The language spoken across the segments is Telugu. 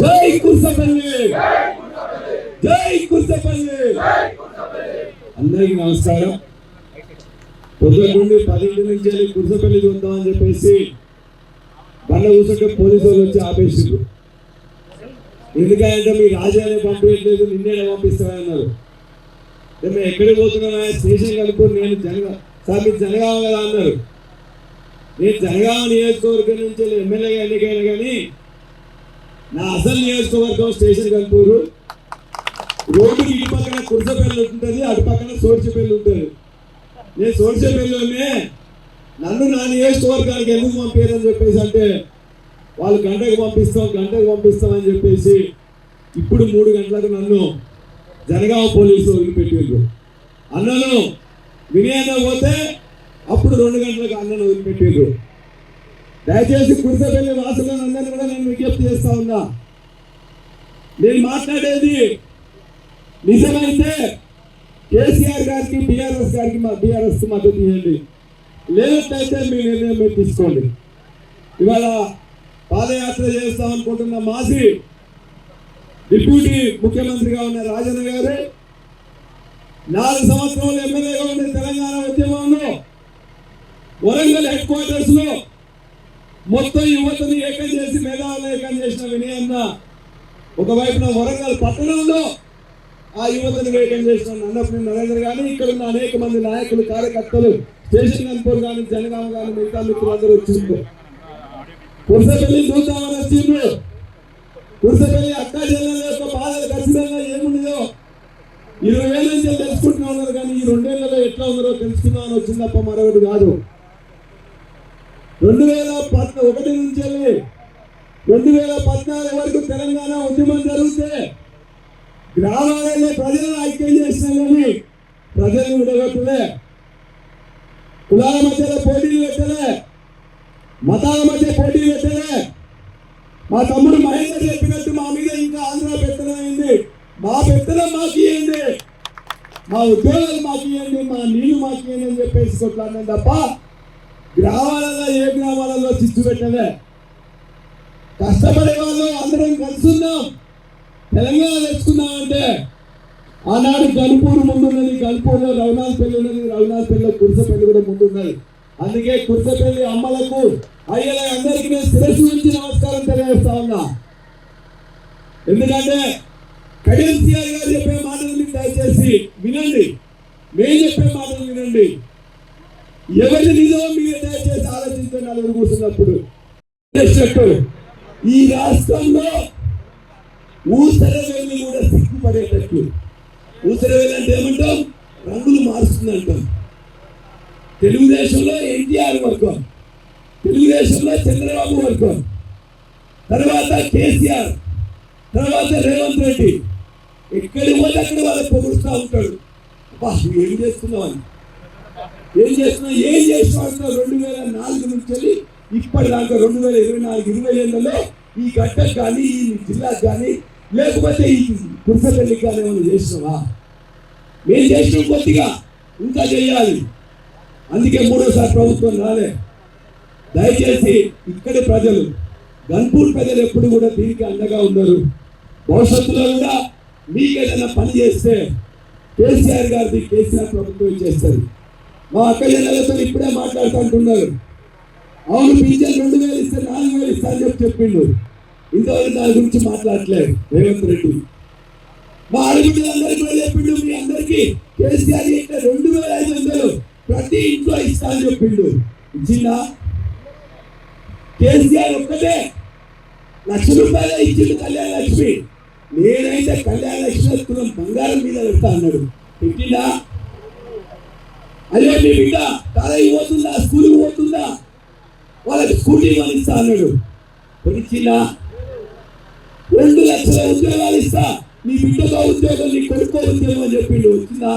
జై కుర్సపల్లి జై కుర్సపల్లి అందరికీ నమస్కారం. పొద్దున నుండి పదింటి నుంచి వెళ్ళి కుర్సపల్లి చూద్దామని చెప్పేసి బండ కూర్చుంటే పోలీసు వాళ్ళు వచ్చి ఆపేసిండ్రు. ఎందుకంటే మీ రాజానే పంపించలేదు నిన్నే పంపిస్తానన్నారు. మేము ఎక్కడికి పోతున్నా స్టేషన్ కనుక్కొని నేను జనగా సార్ మీరు జనగాం కదా అన్నారు. నేను జనగామ నియోజకవర్గం నుంచి ఎమ్మెల్యేగా ఎన్నికైనా కానీ నా అసలు నియోజకవర్గం స్టేషన్ కనుపూరు రోడ్డుకి ఇటు పక్కన కుర్సపల్లి ఉంటుంది అటు పక్కన సోర్చిపల్లి ఉంటుంది. నేను సోర్చిపల్లిలోనే నన్ను నా నియోజకవర్గానికి ఎందుకు పంపించారని చెప్పేసి అంటే వాళ్ళు గంటకు పంపిస్తాం గంటకు పంపిస్తాం అని చెప్పేసి ఇప్పుడు మూడు గంటలకు నన్ను జనగామ పోలీసు వదిలిపెట్టిండ్రు అన్నను వినయంగా పోతే అప్పుడు రెండు గంటలకు అన్నను వదిలిపెట్టిండ్రు. దయచేసి కుర్సపల్లి వాసులను అందరినీ కూడా నేను విజ్ఞప్తి చేస్తా ఉన్నా. నేను మాట్లాడేది నిజమైతే కేసీఆర్ గారికి బీఆర్ఎస్ గారికి మా బీఆర్ఎస్ మద్దతు ఇవ్వండి. లేనట్లయితే మీ నిర్ణయం మీరు తీసుకోండి. ఇవాళ పాదయాత్ర చేస్తాం అనుకుంటున్న మాజీ డిప్యూటీ ముఖ్యమంత్రిగా ఉన్న రాజన్న గారు నాలుగు సంవత్సరాలు ఎమ్మెల్యేగా ఉండే తెలంగాణ ఉద్యమంలో వరంగల్ హెడ్ క్వార్టర్స్లో మొత్తం యువతని ఏకం చేసి మేధావులు ఏకం చేసిన వినయన్న ఒకవైపున వరంగల్ పట్టణంలో ఆ యువతని ఏకం చేసిన నన్నపని నరేంద్ర గాని ఇక్కడ ఉన్న అనేక మంది నాయకులు కార్యకర్తలు స్టేషన్ కనుపూర్ కానీ జనగామ కానీ మిగతా మిత్రులందరూ వచ్చిండ్రు. పురుషపల్లి చూద్దామని వచ్చిండ్రు. పురుషపల్లి అక్క జిల్లాల యొక్క బాధలు ఖచ్చితంగా ఏముండదో ఇరవై వేల నుంచి తెలుసుకుంటున్నా ఉన్నారు కానీ ఈ రెండేళ్ళలో ఎట్లా ఉన్నారో తెలుసుకుందామని వచ్చింది తప్ప మరొకటి కాదు. రెండు వేల పద్ ఒకటి నుంచి వెళ్ళి రెండు వేల పద్నాలుగు వరకు తెలంగాణ ఉద్యమం జరిగితే గ్రామాలలో ప్రజలను ఐక్యం చేసిన కానీ ప్రజలను విడగొట్టలే. కులాల మధ్యలో పోటీలు పెట్టలే. మతాల మధ్య పోటీలు పెట్టలే. మా తమ్ముడు మహేందర్ చెప్పినట్టు మా మీద ఇంకా ఆంధ్ర పెత్తనమైంది మా పెత్తనం మాకు ఇవ్వండి మా ఉద్యోగాలు మాకు ఇవ్వండి మా నీళ్ళు మాకు ఇవ్వండి అని చెప్పేసి కొట్లాడినాం తప్ప గ్రామాలలో ఏ గ్రామాలలో చిచ్చు పెట్టలే? కష్టపడే వాళ్ళు అందరం కలుసుందాం తెలంగాణ తెచ్చుకున్నామంటే ఆనాడు గన్పూర్ ముందున్నది గన్పూర్లో రఘునాథపల్లి ఉన్నది రఘునాథపల్లిలో కుర్సపల్లి కూడా ముందున్నది. అందుకే కుర్సపల్లి అమ్మలకు అయ్యల అందరికీ నేను శిరస్సు నుంచి నమస్కారం తెలియజేస్తా ఉన్నా. ఎందుకంటే కడియం సిఆర్ గారు చెప్పే మాటలు దయచేసి వినండి. మేము చెప్పే మాటలు వినండి. ఎవరి నిజమో మీరు దయచేసి ఆలోచించండి నలుగురు కూర్చున్నప్పుడు ఈ రాష్ట్రంలో ఊసర వెళ్ళి కూడా సిగ్గుపడేటట్టు. ఊసర వెళ్ళి అంటే ఏమంటాం? రంగులు మారుస్తుందంటాం. తెలుగుదేశంలో ఎన్టీఆర్ వర్గం తెలుగుదేశంలో చంద్రబాబు వర్గం తర్వాత కేసీఆర్ తర్వాత రేవంత్ రెడ్డి. ఎక్కడికి పోతే అక్కడ వాళ్ళకి పొగుడుతూ ఉంటాడు అబ్బా ఏం చేస్తున్నావు అని. ఏం చేసినా ఏం చేస్తున్నావు రెండు వేల నాలుగు నుంచి వెళ్ళి ఇప్పటిదాకా రెండు వేల ఇరవై నాలుగు ఇరవై ఏళ్ళలో ఈ గట్టకు కానీ ఈ జిల్లాకు కానీ లేకపోతే ఈ కుర్సపల్లికి కానీ ఏమైనా చేసినావా మేము చేసిన కొద్దిగా ఇంకా చేయాలి. అందుకే మూడోసారి ప్రభుత్వం రాలే. దయచేసి ఇక్కడి ప్రజలు గన్పూర్ ప్రజలు ఎప్పుడు కూడా దీనికి అండగా ఉన్నారు భవిష్యత్తులో కూడా మీకు ఏదైనా పని చేస్తే కేసీఆర్ గారిది కేసీఆర్ ప్రభుత్వం చేస్తారు. మా అక్క జిల్లాలతో ఇప్పుడే మాట్లాడుతుంటున్నారు అవును పింఛన్ రెండు వేలు ఇస్తే నాలుగు వేలు ఇస్తా అని చెప్పి చెప్పిండు. ఇంతవరకు దాని గురించి మాట్లాడలేదు రేవంత్ రెడ్డి. మా ఆడబిడ్డలందరికీ కూడా చెప్పిండు. మీ అందరికీ కేసీఆర్ ఇక్కడ రెండు వేల ఐదు వందలు ప్రతి ఇంట్లో ఇస్తా అని చెప్పిండు. ఇచ్చిందా? కేసీఆర్ ఒక్కటే లక్ష రూపాయలు ఇచ్చిండు కళ్యాణ లక్ష్మి. నేనైతే కళ్యాణ లక్ష్మి బంగారం మీద పెడతా అన్నాడు. పెట్టిందా? అదే మీ బిడ్డ కాలేజీ పోతుందా? స్కూల్కి పోతుందా? వాళ్ళకి స్కూటీ కొనిస్తా అన్నాడు. కొనిచ్చిందా రెండు లక్షల ఉద్యోగాలు ఇస్తా. నీ బిడ్డతో ఉద్యోగం నీ కొడుకో ఉద్యోగం అని చెప్పిండు. వచ్చిందా?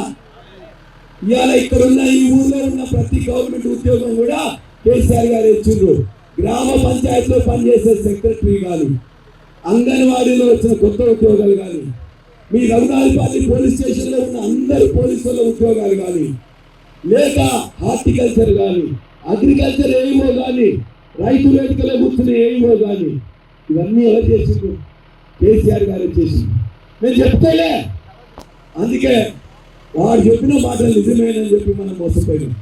ఇవాళ ఇక్కడ ఉన్న ఈ ఊర్లో ఉన్న ప్రతి గవర్నమెంట్ ఉద్యోగం కూడా కేసీఆర్ గారు ఇచ్చిండ్రు. గ్రామ పంచాయతీలో పనిచేసే సెక్రటరీ కానీ అంగన్వాడీలో వచ్చిన కొత్త ఉద్యోగాలు కానీ మీ రఘునాథపల్లి పోలీస్ స్టేషన్లో ఉన్న అందరు పోలీసుల ఉద్యోగాలు కానీ లేక హార్టికల్చర్ కానీ అగ్రికల్చర్ ఏమో కానీ రైతు వేదికలో కూర్చుని ఏమో కానీ ఇవన్నీ ఎవరు చేసిండ్రు? కేసీఆర్ గారు చేసి నేను చెప్తేలే. అందుకే వాడు చెప్పిన మాటలు నిజమేనని చెప్పి మనం మోసపోయినాం.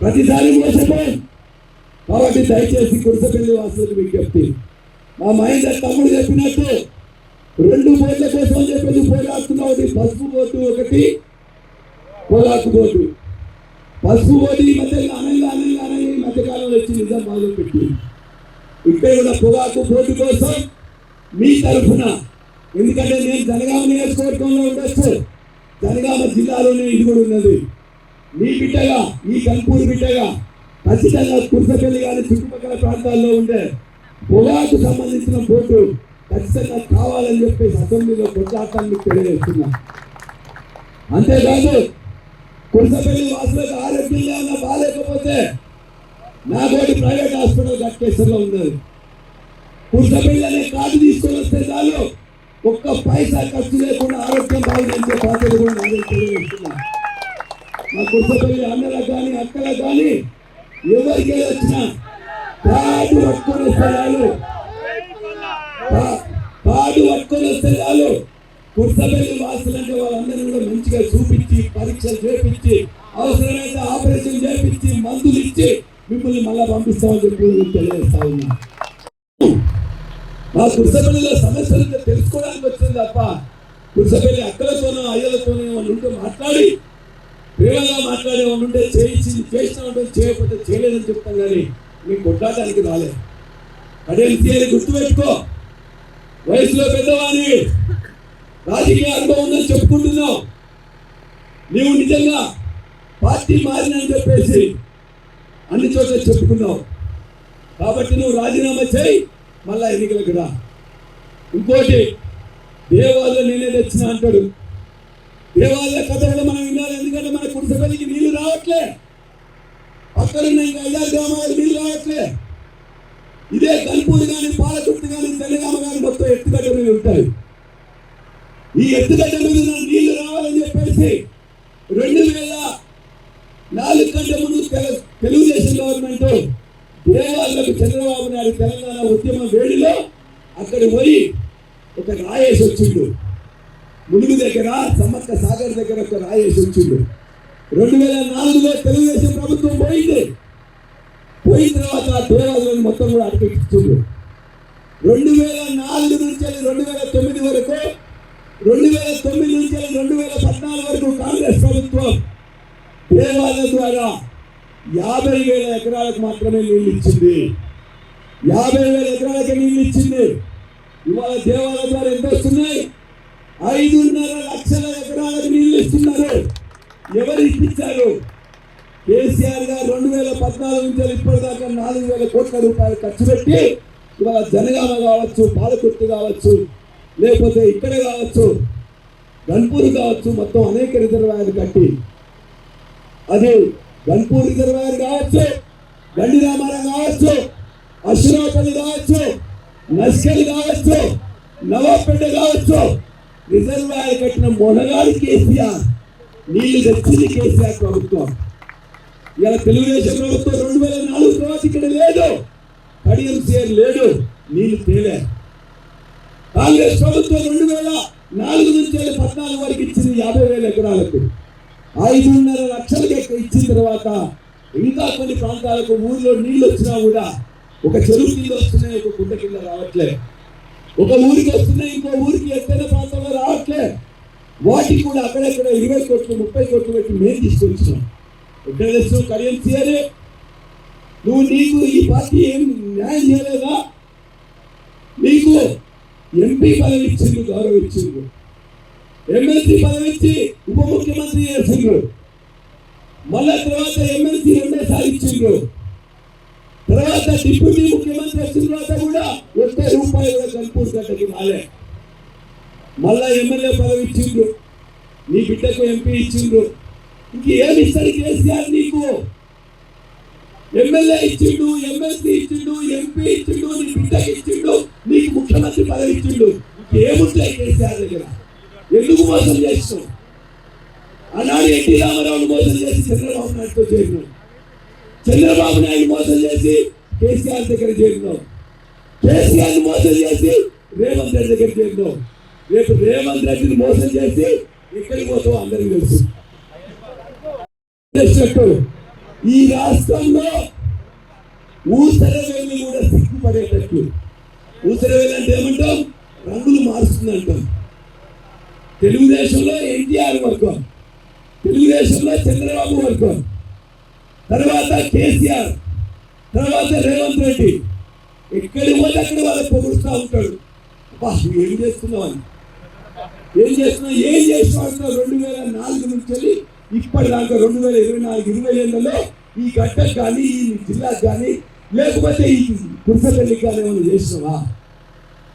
ప్రతిసారి మోసపోయాం కాబట్టి దయచేసి కురసపల్లి వాసులకు విజ్ఞప్తి. మా మహేందర్ తమ్ముడు చెప్పినట్టు రెండు బోట్ల కోసం చెప్పేది చెప్పేసి పోరాడుతున్నావు ఒకటి పసుపు బోటు ఒకటి పొగాకు బోటు పసుపు బోటు ఈ మధ్య అనంగా అనంగా అనంగా ఈ మధ్యకాలంలో వచ్చి నిజం మొదలు పెట్టి ఇక్కడ కూడా పొగాకు పోటీ కోసం మీ తరఫున ఎందుకంటే నేను జనగామ నియోజకవర్గంలో ఉండొచ్చు జనగామ జిల్లాలోనే ఇది కూడా ఉన్నది. మీ బిడ్డగా ఈ కంపూరు బిడ్డగా ఖచ్చితంగా కుర్సపల్లి కానీ చుట్టుపక్కల ప్రాంతాల్లో ఉండే పొగాకు సంబంధించిన బోర్డు ఖచ్చితంగా కావాలని చెప్పేసి అసెంబ్లీలో కొట్లాడటాన్ని తెలియజేస్తున్నా అంతేకాదు కుర్సపల్లి వాసులకు ఆరోగ్యంగా ఉన్న బాగాలేకపోతే నాతోటి ప్రైవేట్ హాస్పిటల్ కట్టేశ్వర్లో ఉన్నది. కుర్సపల్లి అనే కార్డు తీసుకొని వస్తే చాలు ఒక్క పైసా ఖర్చు లేకుండా ఆరోగ్యం బాగుందంటే బాధ్యత కూడా నాదే తెలియజేస్తున్నా మా కుర్సపల్లి అన్నలకు కానీ అక్కలకు కానీ ఎవరికి వచ్చినా పాడు పట్టుకొని వస్తే చాలు. కా- కార్డు పట్టుకొని వస్తే చాలు. కుర్సపల్లి వాసులంటే వాళ్ళందరినీ కూడా మంచిగా చూపించి పరీక్షలు చేపించి అవసరమైతే ఆపరేషన్ చేపించి మందులు ఇచ్చి మిమ్మల్ని మళ్ళా పంపిస్తామని చెప్పి నేను తెలియజేస్తా ఉన్నా. మా కుర్సపల్లిలో సమస్యలు తెలుసుకోవడానికి వచ్చింది తప్ప కుర్సపల్లి అక్కలతోనో అయ్యలతోనో వాళ్ళు ఉంటే మాట్లాడి ప్రేమగా మాట్లాడే వాళ్ళు ఉంటే చేయించి చేసిన ఉంటే చేయకపోతే చేయలేదని చెప్తాం కానీ మీకు కొట్లాడడానికి రాలేదు. అదే గుర్తు గుర్తుపెట్టుకో వయసులో పెద్దవాణి రాజకీయ అనుభవం ఉందని చెప్పుకుంటున్నావు నీవు నిజంగా పార్టీ మారినని చెప్పేసి అన్ని చోట్ల చెప్పుకున్నావు కాబట్టి నువ్వు రాజీనామా చేయి మళ్ళా ఎన్నికలకు రా. ఇంకోటి దేవాలయ నేనే తెచ్చిన అంటాడు. దేవాలయ కథ కూడా మనం వినాలి ఎందుకంటే మన కుటుంబానికి నీళ్ళు రావట్లే. అక్కడున్న ఇంకా ఐదారు గ్రామాలకు నీళ్ళు రావట్లే. ఇదే కల్పూరు కానీ పాలకుర్తి కానీ తెలంగాణ కానీ మొత్తం ఎత్తుగడ్డ ఉంటాయి. ఈ ఎత్తుగడ్డ మీద నీళ్ళు రావాలని చెప్పేసి రెండు వేల నాలుగు గంటల ముందు తెల- తెలుగుదేశం గవర్నమెంట్ దేవాలకు చంద్రబాబు నాయుడు తెలంగాణ ఉద్యమ వేడిలో అక్కడ పోయి ఒక రాయేసి వచ్చిండు. ములుగు దగ్గర సమ్మక్క సాగర్ దగ్గర ఒక రాయేసి వచ్చిండు. రెండు వేల నాలుగులో తెలుగుదేశం ప్రభుత్వం పోయింది. పోయిన తర్వాత దేవాలయాన్ని మొత్తం కూడా అటకెక్కించిండు. రెండు వేల నాలుగు నుంచి రెండు వేల తొమ్మిది వరకు రెండు వేల తొమ్మిది నుంచి రెండు వేల పద్నాలుగు వరకు కాంగ్రెస్ ప్రభుత్వం దేవాలయం ద్వారా యాభై వేల ఎకరాలకు మాత్రమే నీళ్ళు ఇచ్చింది. యాభై వేల ఎకరాలకి నీళ్ళు ఇచ్చింది. ఇవాళ దేవాలయం ద్వారా ఎంత వస్తున్నాయి? ఐదున్నర లక్షల ఎకరాలకు నీళ్ళు ఇస్తున్నారు. ఎవరు ఇప్పించారు? కేసీఆర్ గారు రెండు వేల పద్నాలుగు నుంచి ఇప్పటిదాకా నాలుగు వేల కోట్ల రూపాయలు ఖర్చు పెట్టి ఇవాళ జనగామ కావచ్చు పాలకుర్తి కావచ్చు లేకపోతే ఇక్కడ కావచ్చు గన్పూర్ కావచ్చు మొత్తం అనేక రిజర్వాయర్లు కట్టి. అది గన్పూర్ రిజర్వాయర్ కావచ్చు గండి రామారం కావచ్చు అశ్వరాపల్లి కావచ్చు నస్కల్ కావచ్చు నవాపేట కావచ్చు. రిజర్వాయర్ కట్టిన మొనగాడు కేసీఆర్ నీళ్ళు తెచ్చింది కేసీఆర్ ప్రభుత్వం. ఇలా తెలుగుదేశం ప్రభుత్వం రెండు వేల నాలుగు తర్వాత ఇక్కడ లేదు. కడియం సీఎం లేడు నీళ్ళు తేలే. కాంగ్రెస్ ప్రభుత్వం రెండు వేల నాలుగు నుంచి పద్నాలుగు వరకు ఇచ్చింది యాభై వేల ఎకరాలకు. ఐదున్నర లక్షలకి ఎక్కువ ఇచ్చిన తర్వాత ఇంకా కొన్ని ప్రాంతాలకు ఊర్లో నీళ్ళు వచ్చినా కూడా ఒక చెరువు కింద వస్తున్నాయి ఒక కుంట కింద రావట్లే. ఒక ఊరికి వస్తున్నాయి ఇంకో ఊరికి ఎత్తైన ప్రాంతంలో రావట్లే. వాటికి కూడా అక్కడెక్కడ ఇరవై కోట్లు ముప్పై కోట్లు పెట్టి మేము తీసుకొచ్చినాం ఎక్కడ తెచ్చు చేయాలి నువ్వు నీకు ఈ పార్టీ ఏం న్యాయం చేయలేదా? నీకు ఎంపీ పదవి ఇచ్చింది గౌరవం ఇచ్చింది. ఎమ్మెల్సీ పదవి ఇచ్చి ఉప ముఖ్యమంత్రి చేసిండ్రు. మళ్ళా తర్వాత ఎమ్మెల్సీ రెండోసారి ఇచ్చిండ్రు. తర్వాత డిప్యూటీ ముఖ్యమంత్రి వచ్చిన తర్వాత కూడా ఒక్క రూపాయి కూడా కల్పూర్ గడ్డకి రాలే. మళ్ళా ఎమ్మెల్యే పదవి ఇచ్చిండ్రు. నీ బిడ్డకు ఎంపీ ఇచ్చిండ్రు. ఇంక ఏమి ఇస్తాడు కేసీఆర్ నీకు? ఎమ్మెల్యే ఇచ్చిండు ఎమ్మెల్సీ ఇచ్చిండు ఎంపీ ఇచ్చిండు నీ బిడ్డకి ఇచ్చిండు నీకు ముఖ్యమంత్రి పదవి ఇచ్చిండు. ఏముంటాయి కేసీఆర్ దగ్గర? ఎందుకు మోసం చేస్తున్నావు ఆనాడు ఎన్టీ రామారావును మోసం చేసి చంద్రబాబు నాయుడుతో చేరినావు. చంద్రబాబు నాయుడు మోసం చేసి కేసీఆర్ దగ్గర చేరినావు. కేసీఆర్ మోసం చేసి రేవంత్ రెడ్డి దగ్గర వెళ్తాం రేపు రేవంత్ రెడ్డిని మోసం చేసి ఎక్కడికి పోతావు అందరికీ తెలుసు. ఈ రాష్ట్రంలో ఊసరవేలు కూడా సిగ్గుపడేటట్టు. ఊసరవేలు అంటే ఏమంటాం? రంగులు మారుస్తుందంటాం. తెలుగుదేశంలో ఎన్టీఆర్ వర్గం తెలుగుదేశంలో చంద్రబాబు వర్గం తర్వాత కేసీఆర్ తర్వాత రేవంత్ రెడ్డి. ఎక్కడి పోతే అక్కడ వాళ్ళకి పొగుడుతూ ఉంటాడు. అబ్బా ఏం చేస్తున్నావు అని? ఏం చేస్తున్నావు? ఏం చేస్తున్నావు రెండు వేల నాలుగు నుంచి వెళ్ళి ఇప్పటిదాకా రెండు వేల ఇరవై నాలుగు ఇరవై ఏళ్ళలో ఈ గట్టకు కానీ ఈ జిల్లాకు కానీ లేకపోతే ఈ కుర్సపల్లికి కానీ ఏమైనా చేసినావా?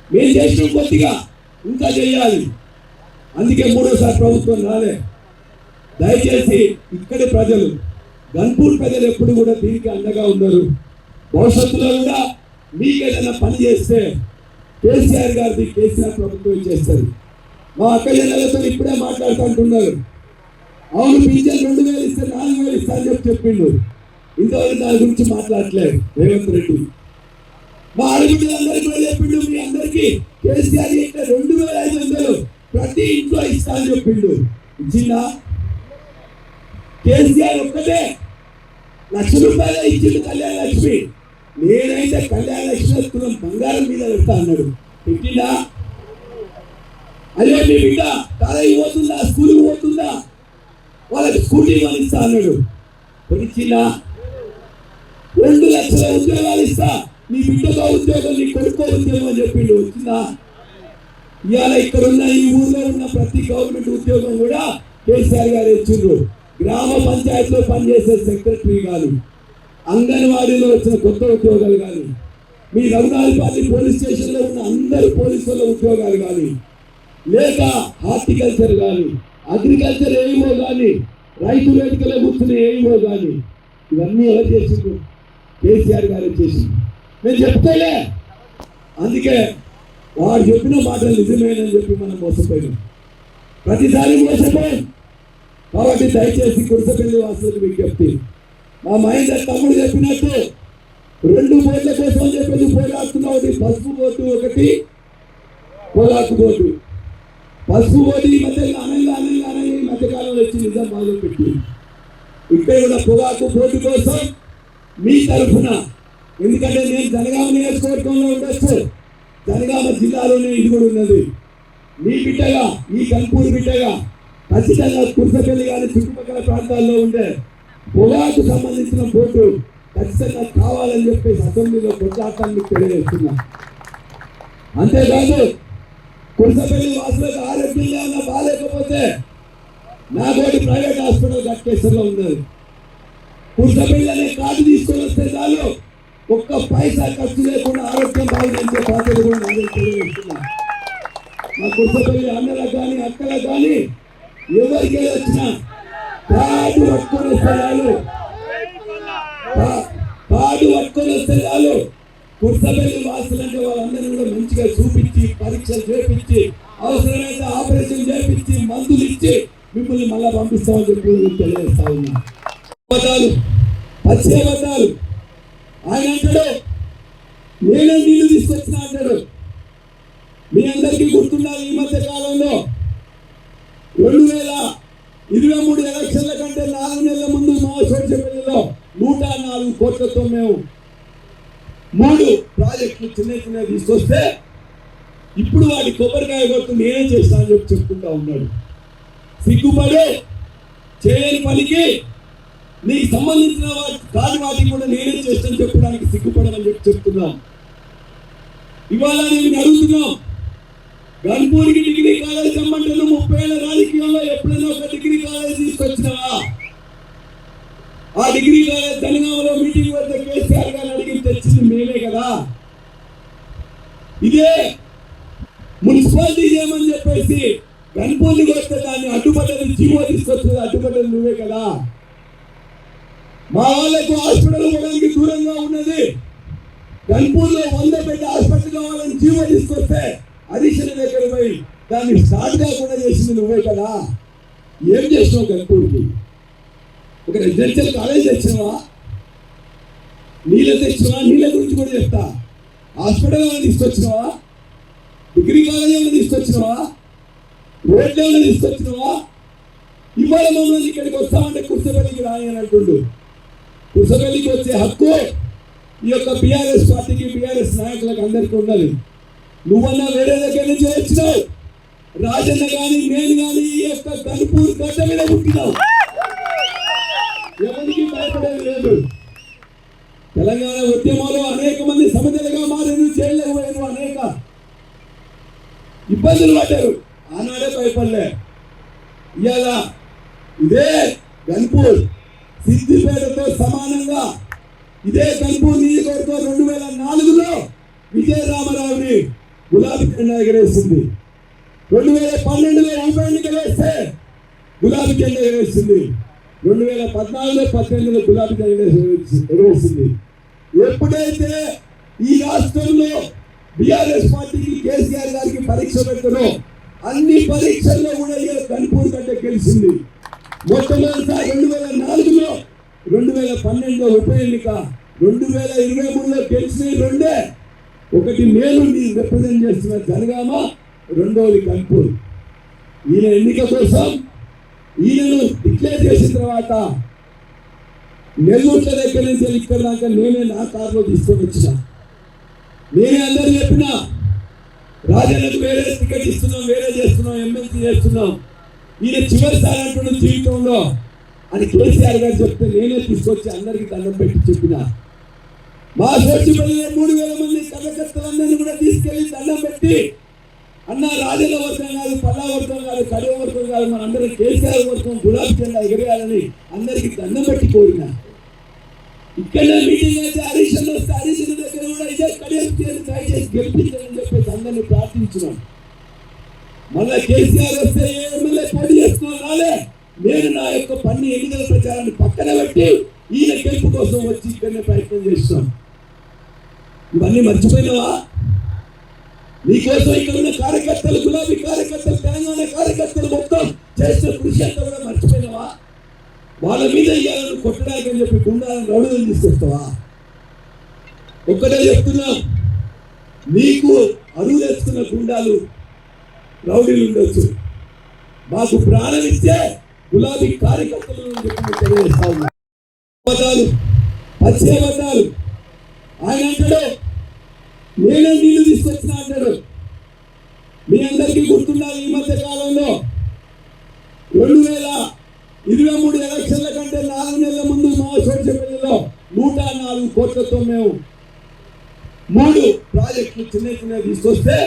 మేము చేసిన కొద్దిగా ఇంకా చేయాలి. అందుకే మూడోసారి ప్రభుత్వం రాలే. దయచేసి ఇక్కడి ప్రజలు గన్పూర్ ప్రజలు ఎప్పుడు కూడా దీనికి అండగా ఉన్నారు భవిష్యత్తులో కూడా మీకు ఏదైనా పని చేస్తే కేసీఆర్ గారిది కేసీఆర్ ప్రభుత్వం చేస్తారు. మా అక్క జనాలతో ఇప్పుడే మాట్లాడుతుంటున్నారు అవును పింఛన్ రెండు వేలు ఇస్తే నాలుగు వేలు ఇస్తా అని చెప్పి చెప్పిండు. ఇంతవరకు దాని గురించి మాట్లాడలేదు రేవంత్ రెడ్డి. మా ఆడబిడ్డలందరికీ కూడా చెప్పిండు మీ అందరికీ కేసీఆర్ ఇక్కడ రెండు వేల ఐదు వందలు ప్రతి ఇంట్లో ఇస్తా అని చెప్పిండు. ఇచ్చిందా? కేసీఆర్ ఒక్కటే లక్ష రూపాయలు ఇచ్చిండు కళ్యాణ లక్ష్మి. నేనైతే కళ్యాణ లక్ష్మి తులం బంగారం మీద పెడతా అన్నాడు. పెట్టిందా? అదే మీ బిడ్డ కాలేజీ పోతుందా? స్కూల్కి పోతుందా? వాళ్ళకి స్కూటీ ఇస్తా అన్నాడు. కొనిచ్చిందా రెండు లక్షల ఉద్యోగాలు ఇస్తా. నీ బిడ్డతో ఉద్యోగం నీ కొడుకో ఉద్యోగం అని చెప్పిండు. వచ్చిందా ఇవాళ ఇక్కడ ఉన్న ఈ ఊర్లో ఉన్న ప్రతి గవర్నమెంట్ ఉద్యోగం కూడా కేసీఆర్ గారు ఇచ్చిండ్రు. గ్రామ పంచాయతీలో పనిచేసే సెక్రటరీ కానీ అంగన్వాడీలో వచ్చిన కొత్త ఉద్యోగాలు కానీ మీ రఘునాథపాటి పోలీస్ స్టేషన్లో ఉన్న అందరు పోలీసుల ఉద్యోగాలు కానీ లేక హార్టికల్చర్ కానీ అగ్రికల్చర్ ఏమో కానీ రైతు వేదికల కూర్చుని ఏమో కానీ ఇవన్నీ ఎవరు చేసిండ్రు? కేసీఆర్ గారు చేసింది నేను చెప్తేలే అందుకే వాడు చెప్పిన మాటలు నిజమేనని చెప్పి మనం మోసపోయినాం. ప్రతిసారి మోసపోయాం కాబట్టి దయచేసి కురసపల్లి వాసులకు విజ్ఞప్తి మా మహేందర్ తమ్ముడు చెప్పినట్టు రెండు బోట్ల కోసం చెప్పేది చెప్పేసి పోరాడుతున్నావు ఒకటి పసుపు బోటు ఒకటి పొగాకు బోటు. పసుపు పోటీ ఈ మధ్య అనంగా అనంగా అనంగా ఈ మధ్యకాలంలో వచ్చి నిజం మొదలు పెట్టి ఇక్కడ కూడా పొగాకు పోటీ కోసం మీ తరఫున ఎందుకంటే నేను జనగామ నియోజకవర్గంలో ఉండొచ్చు జనగామ జిల్లాలోనే ఇది కూడా ఉన్నది. మీ బిడ్డగా ఈ కంపూరు బిడ్డగా ఖచ్చితంగా కుర్సపల్లి కానీ చుట్టుపక్కల ప్రాంతాల్లో ఉండే పొగాకు సంబంధించిన బోటు ఖచ్చితంగా కావాలని చెప్పేసి అసెంబ్లీలో కొట్లాడటానికి తెలియజేస్తున్నా. అంతేకాదు కుర్సపల్లి వాసులకు ఆరోగ్యంగా ఉన్న బాగాలేకపోతే నాతోటి ప్రైవేట్ హాస్పిటల్ కట్టేశ్వర్లో ఉన్నది కుర్సపల్లి అనే కార్డు తీసుకొని వస్తే చాలు ఒక్క పైసా ఖర్చు లేకుండా ఆరోగ్యం బాగుందంటే బాధ్యత కూడా నాదే తెలియజేస్తున్నా. మా కుర్సపల్లి అన్నలకు కానీ అక్కలకు కానీ ఎవరికి వచ్చినా పాడు పట్టుకొని వస్తే చాలు. కా- కార్డు పట్టుకొని వస్తే చాలు. కుర్సపల్లి వాసులంటే వాళ్ళందరినీ కూడా మంచిగా చూపించి పరీక్షలు చేపించి అవసరమైతే ఆపరేషన్ చేపించి మందులు ఇచ్చి మిమ్మల్ని మళ్ళా పంపిస్తామని చెప్పి నేను తెలియజేస్తా ఉన్నా. అబద్ధాలు పచ్చి అబద్ధాలు ఆయన అంటాడు నేనే నీళ్ళు తీసుకొచ్చిన అంటాడు. మీ అందరికీ గుర్తుండాలి ఈ మధ్య కాలంలో. రెండు వేల ఇరవై మూడు ఎలక్షన్ల కంటే నాలుగు నెలల ముందు మా సోషల్ నూట నాలుగు కోట్లతో మేము మూడు ప్రాజెక్టులు చిన్న చిన్న తీసుకొస్తే ఇప్పుడు వాటి కొబ్బరికాయ కొట్టు నేనే చేస్తానని చెప్పి చెప్పుకుంటా ఉన్నాడు. సిగ్గుపడి చేయని పనికి నీకు సంబంధించిన వాటి కాని వాటికి కూడా నేనే చేస్తాను చెప్పడానికి సిగ్గుపడమని చెప్పి చెప్తున్నాం. ఇవాళ నేను అడుగుతున్నాం గన్పూర్కి డిగ్రీ కాలేజ్ ఇమ్మంటాను ముప్పై ఏళ్ళ రాజకీయంలో ఎప్పుడైనా ఒక డిగ్రీ కాలేజ్ తీసుకొచ్చినావా? ఆ డిగ్రీ కాలేజ్ తెలంగాణలో మీటింగ్ వద్ద ఇదే మున్సిపాలిటీ చేయమని చెప్పేసి గన్పూర్కి వస్తే దాన్ని అడ్డుపడ్డది జీవో తీసుకొస్తుంది అడ్డుపడ్డది నువ్వే కదా. మా వాళ్ళకు హాస్పిటల్ పోవడానికి దూరంగా ఉన్నది. గన్పూర్లో వంద పెద్ద హాస్పిటల్ కావాలని జీవో తీసుకొస్తే అడిషన్ దగ్గర పోయి దాన్ని స్టార్ట్ కాకుండా చేసింది నువ్వే కదా. ఏం చేసినావు గన్పూర్కి ఒక రెసిడెన్షియల్ కాలేజ్ తెచ్చినావా? నీళ్ళ తెచ్చినావా? నీళ్ళ గురించి కూడా చెప్తా. హాస్పిటల్ ఏమైనా తీసుకొచ్చినావా? డిగ్రీ కాలేజ్ ఏమైనా తీసుకొచ్చినావా? రోడ్లు ఏమైనా తీసుకొచ్చినావా? ఇవాళ మమ్మల్ని ఇక్కడికి వస్తామంటే కుర్సపల్లికి రాని అంటుండు. కుర్సపల్లికి వచ్చే హక్కు ఈ యొక్క బీఆర్ఎస్ పార్టీకి బీఆర్ఎస్ నాయకులకు అందరికీ ఉండాలి నువ్వన్నా వేరే దగ్గర నుంచి వచ్చినావు. రాజన్న కానీ నేను కానీ ఈ యొక్క కనుపూర్ గడ్డ మీద పుట్టినావు ఎవరికి భయపడేది లేదు. తెలంగాణ ఉద్యమంలో అనేక మంది సమతలుగా మారింది జైళ్ళకు పోయిన అనేక. ఇబ్బందులు పడ్డారు. ఆనాడే భయపడలే ఇవాళ ఇదే గన్పూర్. సిద్దిపేటతో సమానంగా ఇదే గన్పూర్ నియోజకవర్గం రెండు వేల నాలుగులో విజయరామరావుని గులాబీ జెండా ఎగరేసింది. రెండు వేల పన్నెండులో ఉప ఎన్నికలు వేస్తే గులాబీ జెండా ఎగరేసింది. రెండు వేల పద్నాలుగులో పద్దెనిమిదిలో గులాబీ జెండా ఎప్పుడైతే ఈ రాష్ట్రంలో బీఆర్ఎస్ పార్టీకి కేసీఆర్ గారికి పరీక్ష పెట్టను అన్ని పరీక్షల్లో కూడా కనుపూర్ కంటే గెలిచింది. మొట్టమొదటిసారి రెండు వేల నాలుగులో రెండు వేల పన్నెండులో ఉప ఎన్నిక రెండు వేల ఇరవై మూడులో గెలిచినవి రెండే. ఒకటి నేను రిప్రజెంట్ చేస్తున్న జనగామ రెండవది కన్పూర్. ఈయన ఎన్నిక కోసం ఈయనను డిక్లేర్ చేసిన తర్వాత నెల్లూరు దగ్గర నుంచి వెళ్ళి ఇక్కడ దాకా నేనే నా కారులో తీసుకొని వచ్చిన. నేనే అందరూ చెప్పిన రాజన్నకు వేరే టికెట్ ఇస్తున్నాం వేరే చేస్తున్నాం ఎమ్మెల్సీ చేస్తున్నాం. ఈయన చివరిసారి అంటున్న జీవితంలో అని కేసీఆర్ గారు చెప్తే నేనే తీసుకొచ్చి అందరికీ దండం పెట్టి చెప్పిన. మా సోచి మూడు వేల మంది కార్యకర్తలందరినీ కూడా తీసుకెళ్ళి దండం పెట్టి అన్న రాజన్న వర్గం కాదు పల్లా వర్గం కాదు కడియ వర్గం కాదు మన అందరం కేసీఆర్ వర్గం గులాబీ జెండా ఎగరేయాలని అందరికి దండం పెట్టి కోరిన. ఇక్కడ మీటింగ్ అయితే హరీష్ అన్న వస్తే హరీష్ అన్న దగ్గర కూడా ఇదే కడియం చేసి దయచేసి గెలిపించాలని చెప్పేసి అందరినీ ప్రార్థించినాం. మళ్ళీ కేసీఆర్ వస్తే ఏ ఎమ్మెల్యే పని చేస్తున్నా రాలే. నేను నా యొక్క పన్ని ఎన్నికల ప్రచారాన్ని పక్కన పెట్టి ఈయన గెలుపు కోసం వచ్చి ఇక్కడనే ప్రయత్నం చేస్తున్నాం. ఇవన్నీ మర్చిపోయినావా? మీకోసం ఇక్కడ ఉన్న కార్యకర్తలు గులాబీ కార్యకర్తలు తెలంగాణ కార్యకర్తలు మొత్తం చేసిన కృషి అంతా కూడా మర్చిపోయినావా? వాళ్ళ మీద ఇవ్వాలని కొట్టడానికి అని చెప్పి గుండాలను రౌడీలను తీసుకొస్తావా? ఒక్కటే చెప్తున్నాం నీకు అరువు తెచ్చుకున్న గుండాలు రౌడీలు ఉండొచ్చు. మాకు ప్రాణం ఇస్తే గులాబీ కార్యకర్తలు తెలియజేస్తా ఉన్నాం. పచ్చి అబద్ధాలు ఆయన అంటాడు నేనే నీళ్ళు తీసుకొచ్చిన అంటాడు. మీ అందరికీ గుర్తుండాలి ఈ మధ్య కాలంలో? రెండు వేల ఇరవై మూడు ఎలక్షన్ల కంటే నాలుగు నెలల ముందు మా సోషల్లో నూట నాలుగు కోట్లతో మేము మూడు ప్రాజెక్టులు చిన్న చిన్న తీసుకొస్తే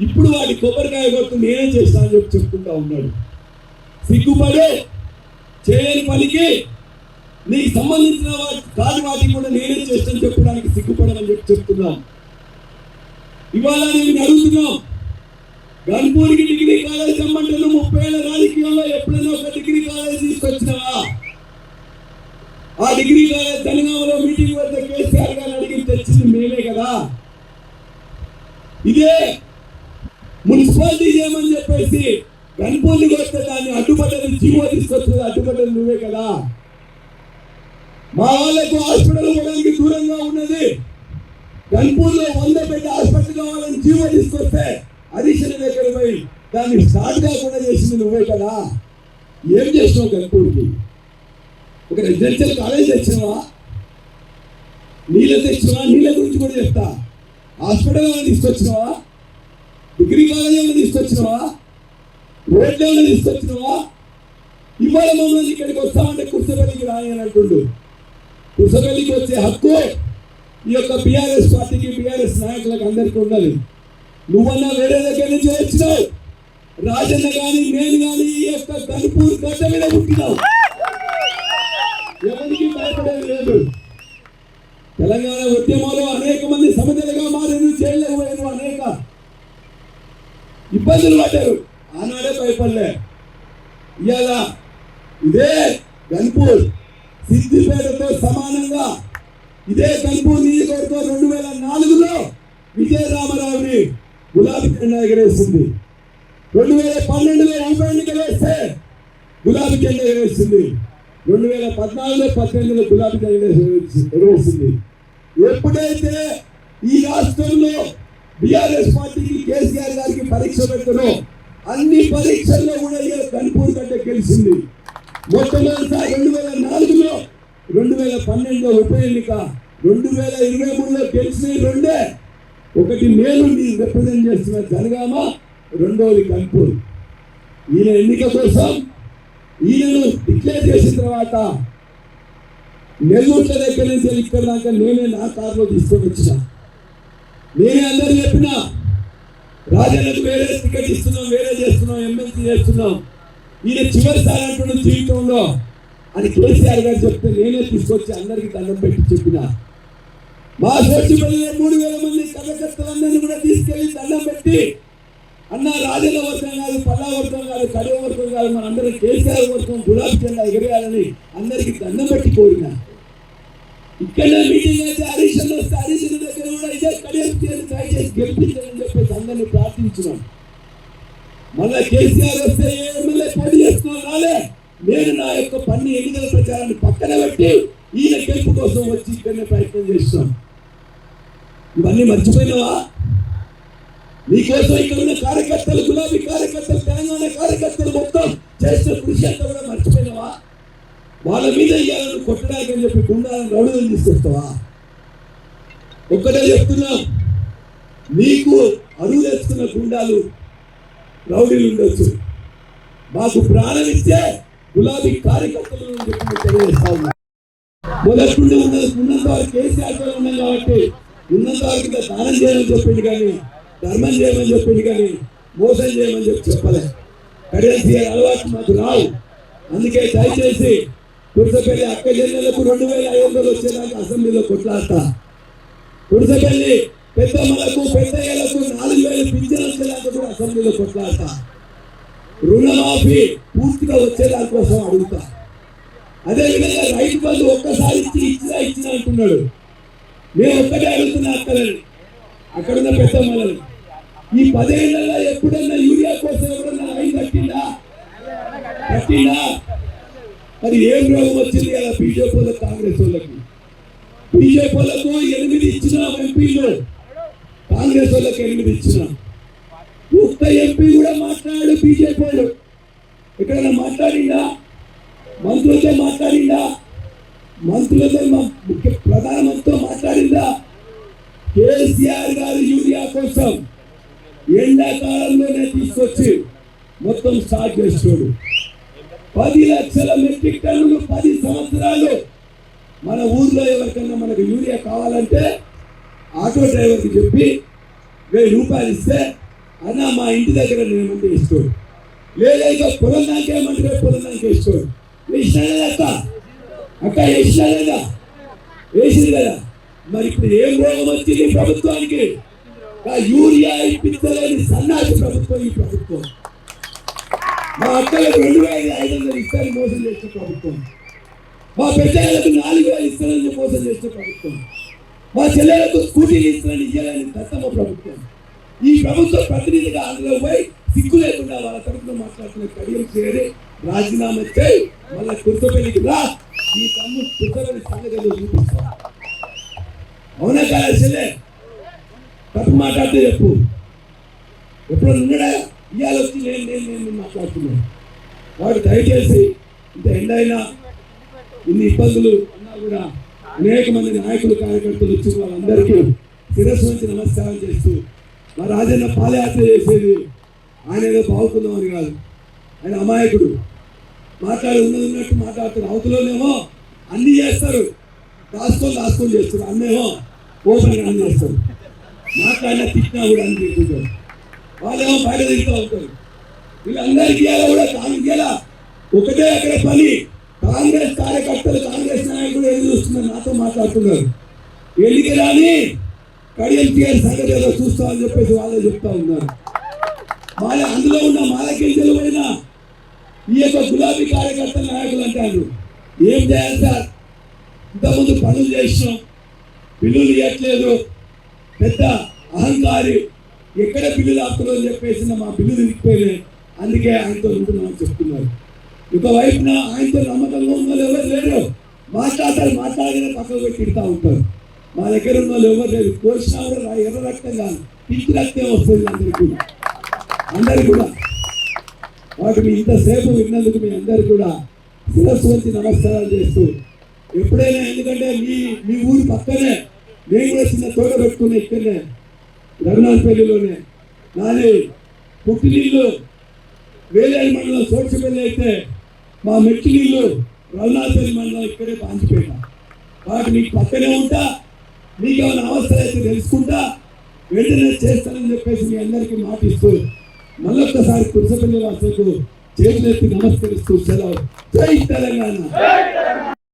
ఇప్పుడు వాడి కొబ్బరికాయ కొట్టు నేనే చేస్తానని చెప్పి చెప్పుకుంటా ఉన్నాడు. సిగ్గుపడి చేయని పనికి నీకు సంబంధించిన వాటి కాదు వాటికి కూడా నేనే చేస్తాను చెప్పడానికి సిగ్గుపడమని చెప్పి చెప్తున్నాను. ఇవాళ నేను అడుగుతున్నాం గన్పూర్కి డిగ్రీ కాలేజ్ ఇమ్మంటున్న ముప్పై ఏళ్ళ రాజకీయంలో ఎప్పుడైనా ఒక డిగ్రీ కాలేజ్ తీసుకొచ్చినావా? ఆ డిగ్రీ కాలేజ్ తెలంగాణలో మీటింగ్ వద్ద కేసీఆర్ గారు అడిగి తెచ్చింది మేమే కదా. ఇదే మున్సిపాలిటీ చేయమని చెప్పేసి గన్పూర్కి వస్తే దాన్ని అడ్డుపడ్డది జీవో తీసుకొచ్చేది అడ్డుపడ్డది నువ్వే కదా. మా వాళ్ళకు హాస్పిటల్ పోవడానికి దూరంగా ఉన్నది. గన్పూర్లో వంద పెద్ద హాస్పిటల్ కావాలని జీవో తీసుకొస్తే అడిషన్ దగ్గర పోయి దాన్ని స్టార్ట్ కాకుండా చేసింది నువ్వే కదా. ఏం చేసినావు గన్పూర్కి ఒక రెసిడెన్షియల్ కాలేజ్ తెచ్చినావా? నీళ్ళ తెచ్చినావా? నీళ్ళ గురించి కూడా చెప్తా. హాస్పిటల్ ఏమైనా తీసుకొచ్చినావా? డిగ్రీ కాలేజ్ ఏమైనా తీసుకొచ్చినావా? రోడ్లు ఏమైనా తీసుకొచ్చినావా? ఇవాళ మమ్మల్ని ఇక్కడికి వస్తామంటే కుర్సపల్లికి రాయని అంటుండు. కుర్సపల్లికి వచ్చే హక్కు ఈ యొక్క బీఆర్ఎస్ పార్టీకి బీఆర్ఎస్ నాయకులకు అందరికీ ఉన్నది నువ్వన్నా వేరే దగ్గర నుంచి వచ్చినావు? రాజన్న కానీ నేను కానీ ఈ యొక్క కనుపూర్ గడ్డ మీద పుట్టినావు ఎవరికి భయపడేది లేదు. తెలంగాణ ఉద్యమాలు అనేక మంది సమతలుగా మారిన జైళ్ళకు పోయిన అనేక. ఇబ్బందులు పడ్డారు. ఆనాడే భయపడలే. ఇవాళ ఇదే గన్పూర్ సిద్దిపేటతో సమానంగా ఇదే కలుపు నీ కొరకు రెండు వేల నాలుగులో విజయరామరావుని గులాబీ జెండా ఎగరేసింది రెండు వేల పన్నెండులో ఉప ఎన్నిక వేస్తే గులాబీ జెండా ఎగరేసింది రెండు వేల పద్నాలుగులో పద్దెనిమిదిలో గులాబీ జెండా ఎగరేసింది ఎప్పుడైతే ఈ రాష్ట్రంలో బిఆర్ఎస్ పార్టీకి కేసీఆర్ గారికి పరీక్ష పెట్టను అన్ని పరీక్షల్లో కూడా ఇలా కనుపూర్ కంటే గెలిచింది. మొట్టమొదటిసారి రెండు వేల నాలుగులో రెండు వేల పన్నెండులో ఉప ఎన్నిక రెండు వేల ఇరవై మూడులో గెలిచిన రెండే. ఒకటి నేను నీ రిప్రజెంట్ చేస్తున్న జనగామ రెండవది కనుపూర్ ఈయన ఎన్నిక కోసం ఈయనను డిక్లేర్ చేసిన తర్వాత నెల్లూరు దగ్గర నుంచి ఇక్కడ దాకా నేనే నా కారులో తీసుకొని వచ్చిన. నేనే అందరూ చెప్పిన రాజన్నకు వేరే టికెట్ ఇస్తున్నాం వేరే చేస్తున్నాం ఎమ్మెల్సీ చేస్తున్నాం. ఈయన చివరిసారి అంటున్న జీవితంలో అని కేసీఆర్ గారు చెప్తే నేనే తీసుకొచ్చి అందరికీ దండం పెట్టి చెప్పిన. మా సోచిపల్లిలో మూడు వేల మంది కథకర్తలందరినీ కూడా తీసుకెళ్ళి దండం పెట్టి అన్న రాజుల వర్గం కాదు పల్లా వర్గం కాదు కడవ వర్గం కాదు మనందరం కేసీఆర్ వర్గం గులాబీ జెండా ఎగరేయాలని అందరికి దండం పెట్టి కోరిన. ఇక్కడ మీటింగ్ అయితే హరీష్ అన్న వస్తే హరీష్ అన్న దగ్గర కూడా ఇదే కడియం చేసి గెలిపించాలని చెప్పేసి అందరినీ ప్రార్థించినాం. మళ్ళా కేసీఆర్ వస్తే ఏ ఎమ్మెల్యే పోటీ చేస్తున్నాం రాలే. నేను నా యొక్క పన్ని ఎన్నికల ప్రచారాన్ని పక్కన పెట్టి ఈయన గెలుపు కోసం వచ్చి ఇక్కడనే ప్రయత్నం చేస్తున్నాం ఇవన్నీ మర్చిపోయినావా? నీకోసం ఇక్కడ ఉన్న కార్యకర్తలు గులాబీ కార్యకర్తలు తెలంగాణ కార్యకర్తలు మొత్తం చేసిన కృషి అంతా కూడా మర్చిపోయినావా? వాళ్ళ మీద ఇవ్వాలని కొట్టడానికి అని చెప్పి గుండాలను రౌడీలు తీసుకొస్తావా ఒక్కటే చెప్తున్నాం నీకు అరువు తెచ్చుకున్న గుండాలు రౌడీలు ఉండొచ్చు. మాకు ప్రాణం గులాబీ కార్యకర్తలు తెలియజేస్తా ఉన్నాం. మొదటి ఉన్న ఉన్నంత వరకు కేసీఆర్తో కాబట్టి ఉన్నంత వరకు దానం చేయమని చెప్పింది కానీ ధర్మం చేయమని చెప్పింది కానీ మోసం చేయమని చెప్పి చెప్పలే. కరెన్సీ అలవాటు మాకు రావు. అందుకే దయచేసి కుర్సపల్లి అక్క జల్లెలకు రెండు వేల ఐదు వందలు వచ్చేదాకా అసెంబ్లీలో కొట్లాడతా. కుర్సపల్లి పెద్దమ్మలకు పెద్దయ్యలకు నాలుగు వేలు పింఛన్ వచ్చేదాకా కూడా అసెంబ్లీలో కొట్లాడతా. రుణమాఫీ పూర్తిగా వచ్చేదాని కోసం అడుగుతా. అదేవిధంగా రైతు బంధు ఒక్కసారి ఇచ్చి ఇచ్చినా ఇచ్చినా అంటున్నాడు. నేను ఒక్కటే అడుగుతున్నా అక్కలని. అక్కడ ఉన్న పెద్దమ్మలని. ఈ పదేళ్ళలో ఎప్పుడన్నా యూరియా కోసం ఎవరన్నా రైతు కట్టిందా? కట్టిందా? మరి ఏం రోగం వచ్చింది కదా బీజేపీ వాళ్ళకి కాంగ్రెస్ వాళ్ళకి? బీజేపీ వాళ్ళకు ఎనిమిది ఇచ్చిన ఎంపీలు. కాంగ్రెస్ వాళ్ళకి ఎనిమిది ఇచ్చినా. ఒక్క ఎంపీ కూడా మాట్లాడాడు బీజేపీ వాళ్ళు. ఎక్కడైనా మాట్లాడిందా? మంత్రులతో మాట్లాడిందా? మంత్రులతో ముఖ్య ప్రధానమంత్రితో మాట్లాడిందా? కేసీఆర్ గారు యూరియా కోసం ఎండాకాలంలోనే తీసుకొచ్చి మొత్తం స్టార్ట్ చేస్తాడు పది లక్షల మెట్రిక్ టన్నులు పది సంవత్సరాలు మన ఊర్లో ఎవరికన్నా మనకు యూరియా కావాలంటే ఆటో డ్రైవర్కి చెప్పి వెయ్యి రూపాయలు ఇస్తే అన్న మా ఇంటి దగ్గర నేమంటే ఇస్తాడు. లేదా ఇక పొలం దానికి ఏమంటే పొలం దానికి ఇస్తాడు. వేసినా లేదా అక్క. అక్క వేసినా లేదా వేసింది కదా. మరి ఇప్పుడు ఏం రోగం వచ్చింది ప్రభుత్వానికి? యూరియా ఇప్పించలేని సన్నాసి ప్రభుత్వం ఈ ప్రభుత్వం. మా అక్కలకు రెండు వేల ఐదు వందలు ఇస్తారని మోసం చేస్తే ప్రభుత్వం. మా పెద్దలకు నాలుగు వేలు ఇస్తారని మోసం చేస్తే ప్రభుత్వం. మా చెల్లెలకు స్కూటీలు ఇస్తారని ఇయ్యాలని దత్తమ్మ ప్రభుత్వం. ఈ ప్రభుత్వ ప్రతినిధిగా అందులో పోయి సిగ్గు లేకుండా వాళ్ళ తరఫున మాట్లాడుతున్న కడియం చేరి రాజీనామా చేయి మళ్ళీ కుర్తపల్లికి రా. ఈ తమ్ము కుర్తపల్లి సంగతి చూపిస్తా. అవునా కాదా తప్పు మాట్లాడితే చెప్పు. ఎప్పుడు ఉన్నాడా? ఇవాళ వచ్చి నేను నేను నేను మాట్లాడుతున్నాను. వాడు దయచేసి ఇంత ఎండ అయినా ఇన్ని ఇబ్బందులు అన్నా కూడా అనేక మంది నాయకులు కార్యకర్తలు వచ్చి వాళ్ళందరికీ శిరస్సు నుంచి నమస్కారం చేస్తూ మా రాజన్న పాదయాత్ర చేసేది ఆయన ఏదో బాగుతున్నామని కాదు. ఆయన అమాయకుడు. మాట్లాడి ఉన్నది ఉన్నట్టు మాట్లాడుతారు. అవతలనేమో అన్ని చేస్తారు. దాచుకొని దాచుకొని చేస్తారు. అన్నేమో ఓపెన్ అన్ని చేస్తారు. మాట్లాడిన తిట్టినా కూడా అన్ని తింటుంటారు వాళ్ళేమో బయట తింటూ ఉంటారు. వీళ్ళందరికీ ఇలా కూడా? కాంగ్రెస్ ఒకటే అక్కడ పని. కాంగ్రెస్ కార్యకర్తలు కాంగ్రెస్ నాయకులు ఏం చూస్తున్నారు నాతో మాట్లాడుతున్నారు. ఎన్నిక రాని సంగతి ఏదో చూస్తామని చెప్పేసి వాళ్ళే చెప్తా ఉన్నారు. వాళ్ళ అందులో ఉన్న మాలకే తెలివైన ఈ యొక్క గులాబీ కార్యకర్తల నాయకులు అంటారు. ఏం చేయాలి సార్? ఇంతకుముందు పనులు చేసినాం. బిల్లులు ఇవ్వట్లేదు. పెద్ద అహంకారి ఎక్కడ బిల్లులు ఆపుతుందో అని చెప్పేసి మా బిల్లులు ఇరిగిపోయినాయి అందుకే ఆయనతో ఉంటున్నామని చెప్తున్నారు. ఒకవైపున ఆయనతో నమ్మకంగా ఉన్న ఎవరు లేరు మాట్లాడతారు మాట్లాడిన పక్కకు పెట్టి ఉంటారు. మా దగ్గర ఉన్న వాళ్ళు ఎవరు లేదు పోషణ కూడా రా- ఎర్ర రక్తం కాదు. పింక్ రక్తం వస్తుంది అందరికీ కూడా. అందరికి కూడా. వాటి మీ ఇంతసేపు విన్నందుకు మీ అందరు కూడా శిరస్సు వచ్చి నమస్కారాలు చేస్తూ ఎప్పుడైనా ఎందుకంటే మీ మీ ఊరి పక్కనే నేను కూడా చిన్న తోట పెట్టుకున్నా ఇక్కడనే రఘునాథపల్లిలోనే నాది పుట్టినీళ్ళు వేలేరు మండలం సోడ్చిపల్లి అయితే మా మెట్టి నీళ్ళు రఘునాథపల్లి మండలం ఇక్కడే పాంచిపోయినా వాటి మీకు పక్కనే ఉంటా మీకు ఏమైనా అవసరం అయితే తెలుసుకుంటా వెంటనే చేస్తానని చెప్పేసి మీ అందరికీ మాటిస్తూ మళ్ళొక్కసారి కురసపల్లి వాసులకు చేతులెత్తి నమస్కరిస్తూ సెలవు. జై తెలంగాణ.